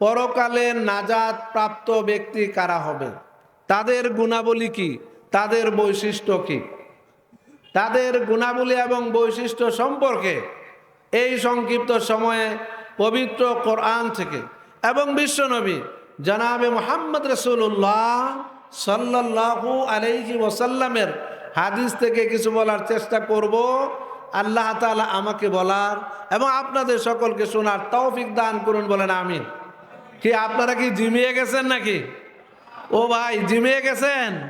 পরকালে নাজাত প্রাপ্ত ব্যক্তি কারা হবে? তাদের গুণাবলী কি? তাদের বৈশিষ্ট্য কি? তাদের গুণাবলী এবং বৈশিষ্ট্য সম্পর্কে এই সংক্ষিপ্ত সময়ে পবিত্র কোরআন থেকে এবং বিশ্বনবী জনাবে মোহাম্মদ রসুল্লাহ সাল্লাহু আলাইহি ওসাল্লামের হাদিস থেকে কিছু বলার চেষ্টা করব। আল্লাহ তালা আমাকে বলার এবং আপনাদের সকলকে শোনার তৌফিক দান করুন বলেন, আমিন। কি আপনারা কি জিমিয়ে গেছেন নাকি? ও ভাই, জিমিয়ে গেছেন?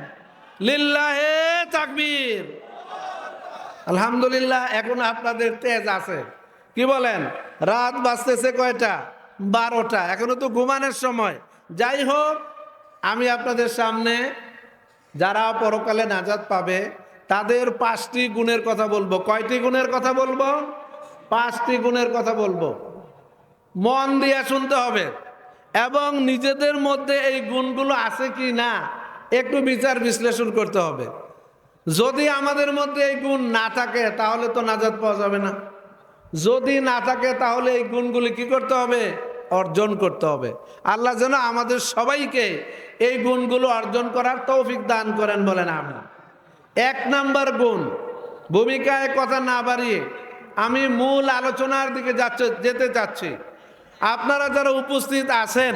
লিল্লাহে তাকবীর। আলহামদুলিল্লাহ, এখন আপনাদের তেজ আছে। কি বলেন? রাত বাজতেছে কয়টা? বারোটা। এখনও তো ঘুমানোর সময়। যাই হোক, আমি আপনাদের সামনে যারা পরকালে নাজাত পাবে, তাদের পাঁচটি গুণের কথা বলব। কয়টি গুণের কথা বলব? পাঁচটি গুণের কথা বলব। মন দিয়ে শুনতে হবে। এবং নিজেদের মধ্যে এই গুণগুলো আছে কি না, একটু বিচার বিশ্লেষণ করতে হবে। যদি আমাদের মধ্যে এই গুণ না থাকে, তাহলে তো নাজাদ পাওয়া যাবে না। যদি না থাকে, তাহলে এই গুণগুলি কি করতে হবে? অর্জন করতে হবে। আল্লাহ যেন আমাদের সবাইকে এই গুণগুলো অর্জন করার তৌফিক দান করেন বলেন আমি এক নাম্বার গুণ, ভূমিকায় কথা না বাড়িয়ে আমি মূল আলোচনার দিকে যাচ্ছে, যেতে চাচ্ছি। আপনারা যারা উপস্থিত আছেন,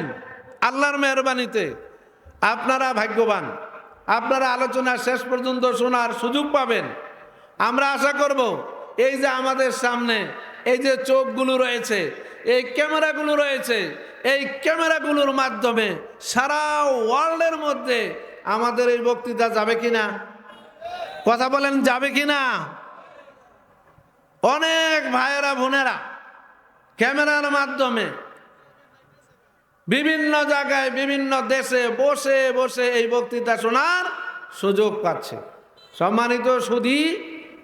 আল্লাহর মেহরবানিতে, আপনারা ভাগ্যবান। আপনারা আলোচনা শেষ পর্যন্ত শোনার সুযোগ পাবেন। আমরা আশা করব, এই যে আমাদের সামনে, এই যে চোখগুলো রয়েছে, এই ক্যামেরাগুলো রয়েছে, এই ক্যামেরাগুলোর মাধ্যমে সারা ওয়ার্ল্ডের মধ্যে আমাদের এই বক্তৃতা যাবে কিনা? কথা বলেন, যাবে কিনা? অনেক ভাইয়েরা, বোনেরা ক্যামেরার মাধ্যমে বিভিন্ন জায়গায়, বিভিন্ন দেশে বসে বসে এই বক্তৃতা শোনার সুযোগ পাচ্ছে। সম্মানিত সুধী,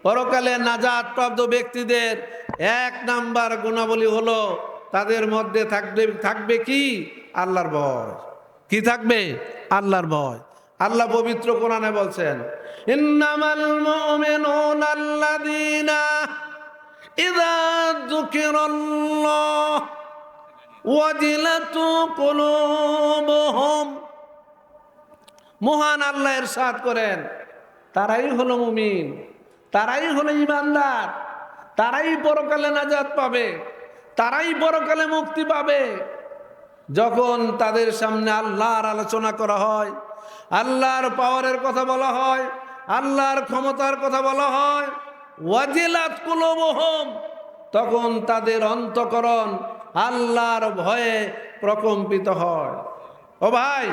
পরকালে নাজাদ প্রাপ্ত ব্যক্তিদের এক নাম্বার গুণাবলী হলো তাদের মধ্যে থাকবে থাকবে কি? আল্লাহর ভয়। কি থাকবে? আল্লাহর ভয়। আল্লাহ পবিত্র কোরআনে বলছেন, ইন্নামাল মুমিনুনা আল্লাযীনা মহান আল্লাহ ইরশাদ করেন, তারাই হলো মুমিন, তারাই হলো ইমানদার, তারাই পরকালে নাজাত পাবে, তারাই পরকালে মুক্তি পাবে। যখন তাদের সামনে আল্লাহর আলোচনা করা হয়, আল্লাহর পাওয়ারের কথা বলা হয়, আল্লাহর ক্ষমতার কথা বলা হয় ওয়াজিলাত কুলুবুহুম। তখন তাদের অন্তকরণ আল্লাহর ভয়ে প্রকম্পিত হয়। ও ভাই,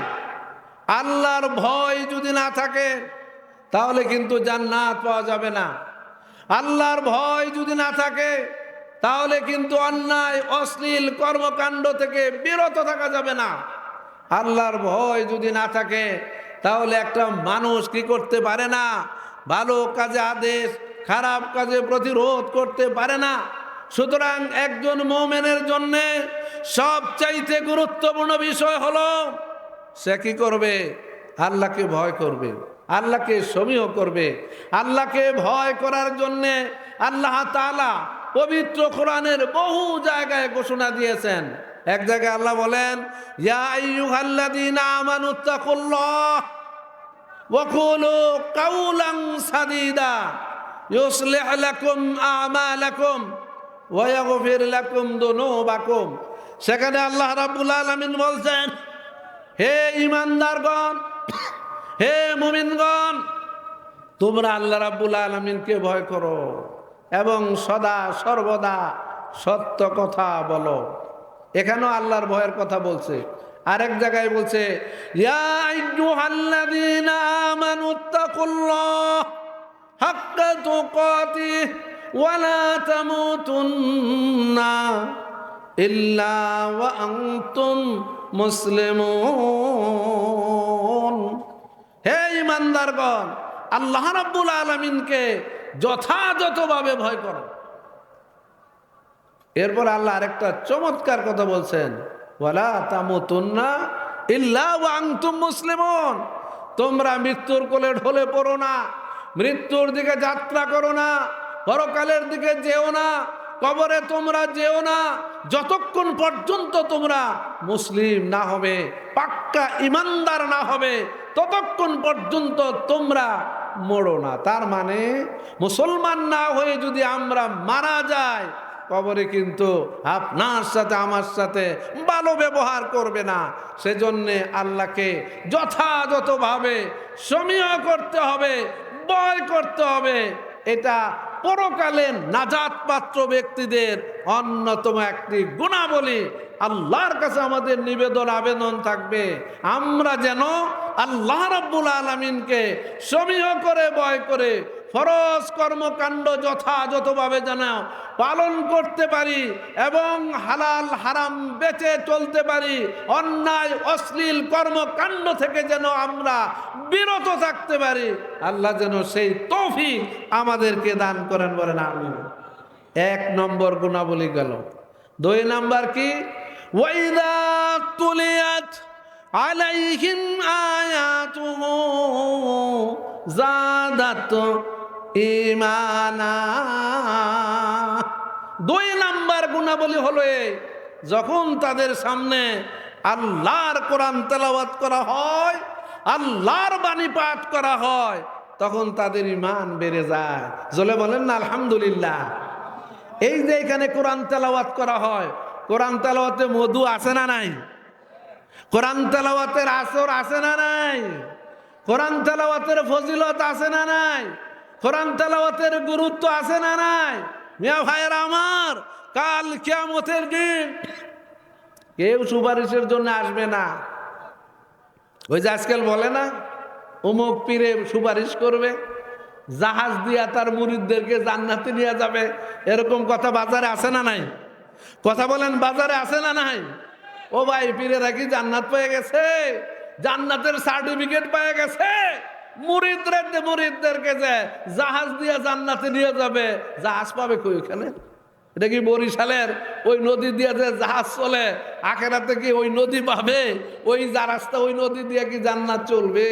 আল্লাহর ভয় যদি না থাকে, তাহলে কিন্তু জান্নাত পাওয়া যাবে না। আল্লাহর ভয় যদি না থাকে, তাহলে কিন্তু অন্যায়, অশ্লীল কর্মকাণ্ড থেকে বিরত থাকা যাবে না। আল্লাহর ভয় যদি না থাকে, তাহলে একটা মানুষ কি করতে পারে না? ভালো কাজে আদেশ খারাপ কাজে প্রতিরোধ করতে পারে না। সুতরাং একজন মোমেনের জন্য সবচাইতে গুরুত্বপূর্ণ বিষয় হলো, সে কি করবে? আল্লাহকে ভয় করবে, আল্লাহকে সমীহ করবে। আল্লাহকে ভয় করার জন্যে আল্লাহ তালা পবিত্র কোরআনের বহু জায়গায় ঘোষণা দিয়েছেন। এক জায়গায় আল্লাহ বলেন সাদীদা। ইউসলিহ লাকুম আমালাকুম ওয়া ইয়াগফির লাকুম দুনুবাকুম। সেখানে আল্লাহ রাব্বুল আলামিন বলছেন, হে ইমানদারগণ হে মুমিনগণ, তোমরা আল্লাহ রাব্বুল আলমিনকে ভয় করো এবং সদা সর্বদা সত্য কথা বলো। এখানেও আল্লাহর ভয়ের কথা বলছে। আরেক জায়গায় বলছে, ইয়া আইয়ুহাল্লাযীনা তুকাতিহ ওয়া লা তামুতুন্না ইল্লা আনতুম মুসলিমুন। হে ইমানদারগণ আল্লাহ রাব্বুল আলমিনকে যথাযথভাবে ভয় করো। এরপর আল্লাহ আরেকটা চমৎকার কথা বলছেন, ওয়ালা তামুতুন্না ইল্লা ওয়া আনতুম মুসলিমুন। তোমরা মৃত্যুর কোলে ঢলে পড়ো না। মৃত্যুর দিকে যাত্রা করো না, পরকালের দিকে যেও না, কবরে তোমরা যেও না, যতক্ষণ পর্যন্ত তোমরা মুসলিম না হবে, পাক্কা ইমানদার না হবে, ততক্ষণ পর্যন্ত তোমরা মরো না। তার মানে মুসলমান না হয়ে যদি আমরা মারা যাই, কবরে কিন্তু আপনার সাথে, আমার সাথে ভালো ব্যবহার করবে না। সেজন্যে আল্লাহকে যথাযথভাবে সমীহ করতে হবে ভয় করতে হবে। এটা পরকালের নাজাত পাত্র ব্যক্তিদের অন্যতম একটি গুণাবলী। আল্লাহর কাছে আমাদের নিবেদন, আবেদন থাকবে। আমরা যেন আল্লাহ রব্বুল আলমিনকে সমীহ করে, ভয় করে ফরজ কর্মকাণ্ড যথাযথভাবে যেন পালন করতে পারি এবং হালাল, হারাম বেঁচে চলতে পারি। অন্যায়, অশ্লীল কর্মকাণ্ড থেকে যেন আমরা বিরত থাকতে পারি। আল্লাহ যেন সেই তৌফিক আমাদেরকে দান করেন বলেন আমি এক নম্বর গুণাবলী গেল। দুই নম্বর কি? আলাইহিম আয়াতুহু জাদাত ইমানা দুই নাম্বার গুণাবলী হলো যখন তাদের সামনে আল্লাহর কোরআন তেলাওয়াত করা হয়, আল্লাহর বাণী পাঠ করা হয়, তখন তাদের ইমান বেড়ে যায়। জলে বলেন না, আলহামদুলিল্লাহ। এই যে এখানে কোরআন তেলাওয়াত করা হয়, কোরআন তেলাওয়াতে মধু আছে না নাই? কোরআন তেলাওয়াতের আসর আছে না নাই? কোরআন তেলাওয়াতের ফজিলত আছে না নাই? কোরআন তেলাওয়াতের গুরুত্ব আছে না নাই? মিয়া ভাইয়ের আমার, কাল কিয়ামতের দিন কেউ সুপারিশের জন্য আসবে না। ওই যে আজকাল বলে না অমুক পীরে সুপারিশ করবে, জাহাজ দিয়া তার মুরিদদেরকে জান্নাতে নিয়ে যাবে। এরকম কথা বাজারে আছে না নাই? কথা বলেন, বাজারে আছে না নাই? ও ভাই, পীরেরা কি জান্নাত পেয়ে গেছে? জান্নাতের সার্টিফিকেট পেয়ে গেছে? মুরিদদের মুরিদদেরকে যে জাহাজ দিয়ে জান্নাতে নিয়ে যাবে, জাহাজ পাবে কই ওখানে? এটা কি বরিশালের? ওই নদী দিয়ে যে জাহাজ চলে, আখেরাতে কি ওই নদী পাবে? ওই যা রাস্তা, ওই নদী দিয়ে কি জান্নাত চলবে?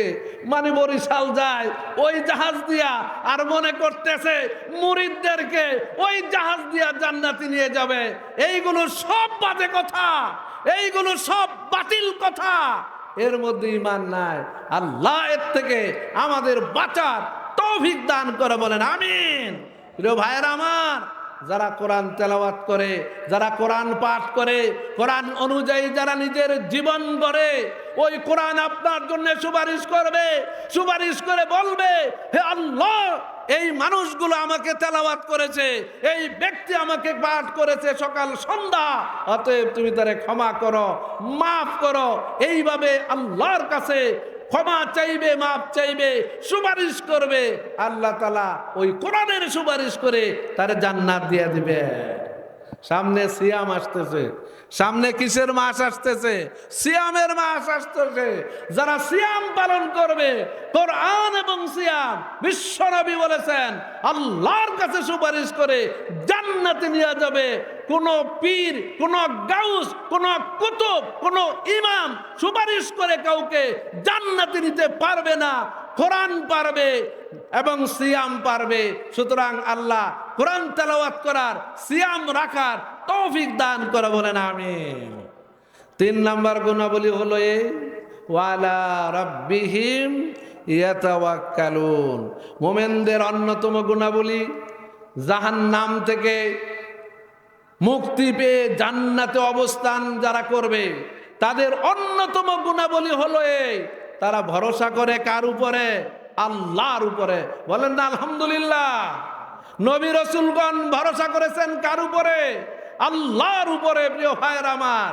মানে বরিশাল যায়, ওই জাহাজ দিয়া আর মনে করতেছে মুরিদদেরকে ওই জাহাজ দিয়া জান্নাতি নিয়ে যাবে। এইগুলো সব বাজে কথা, এইগুলো সব বাতিল কথা। এর মধ্যে ইমান নাই। আল্লাহ এর থেকে আমাদের বাঁচার তৌফিক দান করে বলেন, আমিন। প্রিয় ভাইয়ের আমার, যারা কোরআন তেলাওয়াত করে, যারা কোরআন পাঠ করে, কোরআন অনুযায়ী যারা নিজের জীবন গড়ে, ওই কোরআন আপনার জন্য সুপারিশ করবে, সুপারিশ করে বলবে, হে আল্লাহ এই মানুষগুলো আমাকে তেলাওয়াত করেছে, এই ব্যক্তি আমাকে পাঠ করেছে সকাল সন্ধ্যা, অতএব তুমি তারে ক্ষমা করো, মাফ করো। এইভাবে আল্লাহর কাছে ক্ষমা চাইবে মাপ চাইবে, সুপারিশ করবে। আল্লাহ তালা ওই কোরআনের সুপারিশ করে তার জান্নাত দিয়ে দিবে। সামনে সিয়াম আসতেছে। সামনে কিসের মাস আসতেছে? সিয়ামের মাস আসতেছে। যারা সিয়াম পালন করবে, কোরআন এবং সিয়াম বিশ্বনবী বলেছেন, আল্লাহর কাছে সুপারিশ করে জান্নাতে নিয়ে যাবে। কোন পীর, কোন গাউস, কোন কুতুব, কোন ইমাম সুপারিশ করে কাউকে জান্নাতে নিতে পারবে না। কোরআন পারবে এবং সিয়াম পারবে। সুতরাং আল্লাহ কোরআন তেলাওয়াত করার, সিয়াম রাখার তৌফিক দান করে বলেন আমি তিন নাম্বার গুণাবলী হলো এই ওয়ালা রব্বিহিম ইয়াতাওয়াক্কালুন। মোমেনদের অন্যতম গুণাবলী, জাহান্নাম থেকে মুক্তি পেয়ে জান্নাতে অবস্থান যারা করবে, তাদের অন্যতম গুণাবলী হলো এই তারা ভরসা করে কার উপরে? আল্লাহর উপরে। বলেন না, আলহামদুলিল্লাহ। নবী রসুলগণ ভরসা করেছেন কার উপরে? আল্লাহর উপরে, প্রিয় ভাইয়ের আমার।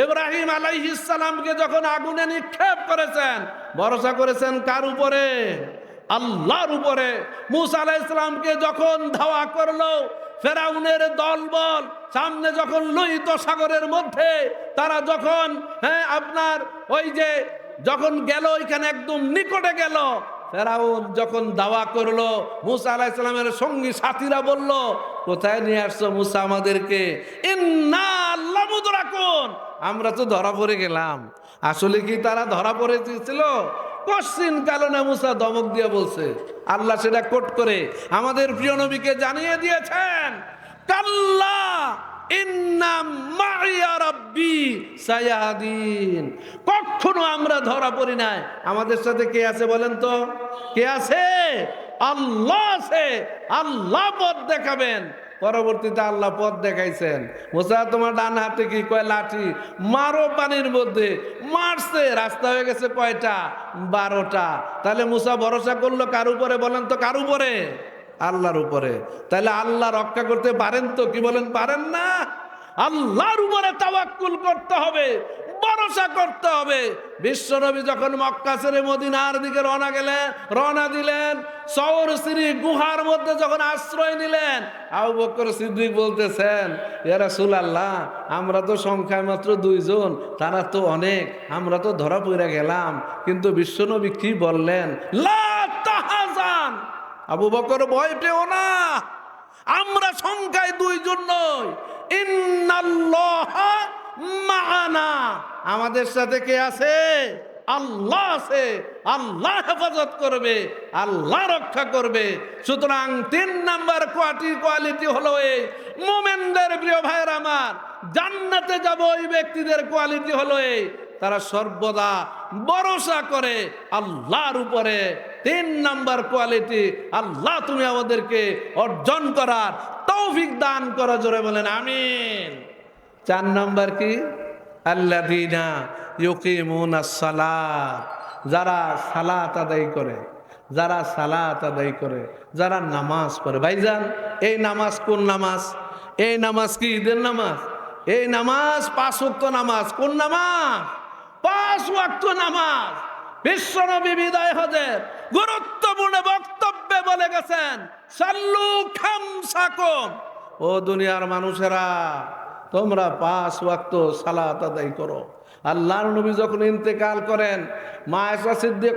ইব্রাহিম আলাইহিসালামকে যখন আগুনে নিক্ষেপ করেছেন, ভরসা করেছেন কার উপরে? আল্লাহর উপরে। মুসা আলাইহিসসালামকে যখন ধাওয়া করল, ফেরাউনের দলবল সামনে যখন লোহিত সাগরের মধ্যে, তারা যখন হ্যাঁ আপনার ওই যে যখন গেল, ওইখানে একদম নিকটে গেল। ফেরাউন যখন দাওয়া করল, মুসা আলাহিসাল্লামের সঙ্গী সাথীরা বলল, কোথায় নিয়ে আসছো মুসা আমাদেরকে? আমরা তো ধরা পড়ে গেলাম। আসলে কি তারা ধরা পড়ে দিয়েছিল কশ্চিন কালনে মুসা দমক দিয়ে বলছে, আল্লাহ সেটা কোট করে আমাদের প্রিয় নবীকে জানিয়ে দিয়েছেন। কাল্লা কখনো আমরা ধরা পড়ি নাই। আমাদের সাথে কে আছে বলেন তো? কে আছে? আল্লাহ আছে। আল্লাহ পথ দেখাবেন। পরবর্তীতে আল্লাহ পথ দেখাইছেন। মোসা, তোমার ডান হাতে কি কয় লাঠি? মারো পানির মধ্যে। মারছে, রাস্তা হয়ে গেছে কয়টা? বারোটা। তাহলে মুসা ভরসা করল কার উপরে বলেন তো কার উপরে? আল্লাহর উপরে। তাহলে আল্লাহ রক্ষা করতে পারেন তো? কি বলেন? পারেন না। আল্লাহর উপরে তাওয়াক্কুল করতে হবে, ভরসা করতে হবে। বিশ্বনবী যখন মক্কা ছেড়ে মদিনার দিকে রওনা গেলেন, রওনা দিলেন সৌর শ্রী গুহার মধ্যে যখন আশ্রয় নিলেন, আবু বকর সিদ্দিক বলতেছেন এরা আল্লাহ আমরা তো সংখ্যায় মাত্র দুইজন, তারা তো অনেক, আমরা তো ধরা পড়ে গেলাম। কিন্তু বিশ্বনবী কি বললেন? লা আবু বকর ভয় পেও না। আমরা সংখ্যায় দুইজন নই। মাআনা আমাদের সাথে কে আছে? আল্লাহ আছে। আল্লাহ হেফাজত করবে। আল্লাহ রক্ষা করবে। সুতরাং তিন নাম্বার কোয়ালিটি কোয়ালিটি হলো এই মোমেনদের প্রিয় ভাইয়ের আমার, জান্নাতে যাব ওই ব্যক্তিদের কোয়ালিটি হলো এই তারা সর্বদা ভরসা করে আল্লাহর উপরে। তিন নাম্বার কোয়ালিটি, আল্লাহ তুমি আমাদেরকে অর্জন করার তৌফিক দান করা, জোরে বলেন, আমিন। চার নাম্বার কি? আল্লাহ দিনা ইউকিমুন সালাত, যারা সালাত আদায় করে, যারা সালাত আদায় করে, যারা নামাজ পড়ে। ভাইজান, এই নামাজ কোন নামাজ? এই নামাজ কি ঈদের নামাজ? এই নামাজ পাঁচ ওয়াক্ত নামাজ। কোন নামাজ? পাঁচ ওয়াক্ত নামাজ। বিশ্বনবী বিদায় হজের। গুরুত্বপূর্ণ বক্তব্যে বলে গেছেন, সাল্লু খামসাকুম। ও দুনিয়ার মানুষেরা, তোমরা পাঁচ ওয়াক্ত সালাত আদায় করো। আল্লাহর নবী যখন ইন্তেকাল করেন, মা এসা সিদ্দিক